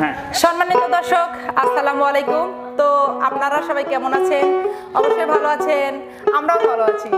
হ্যাঁ। সম্মানিত দর্শক আসসালামু আলাইকুম। তো আপনারা সবাই কেমন আছেন? অবশ্যই ভালো আছেন আমরাও ভালো আছি।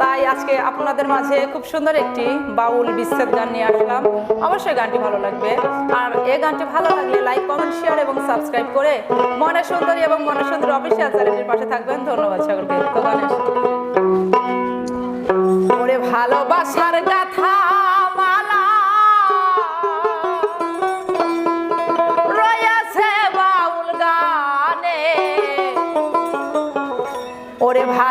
তাই আজকে আপনাদের মাঝে খুব সুন্দর একটি বাউল বিচ্ছেদ গান নিয়ে আসলাম। অবশ্যই গানটি ভালো লাগবে। আর এই গানটি ভালো লাগলে লাইক কমেন্ট শেয়ার এবং সাবস্ক্রাইব করে মনে সুন্দরী এবং মনে সুন্দরী অফিসিয়াল চ্যানেলটির পাশে থাকবেন। ধন্যবাদ সকলকে। তো গানে আসি।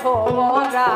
ছোরা